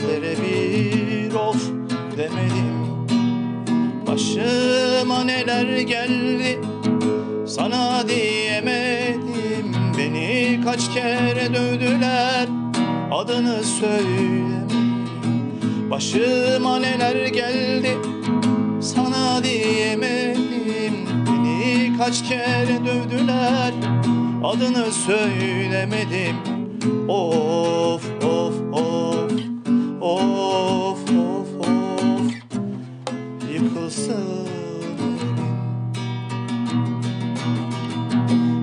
yerlere bir of demedim. Başıma neler geldi sana diyemedim. Beni kaç kere dövdüler adını söylemedim. Başıma neler geldi sana diyemedim. Beni kaç kere dövdüler Adını söylemedim. Of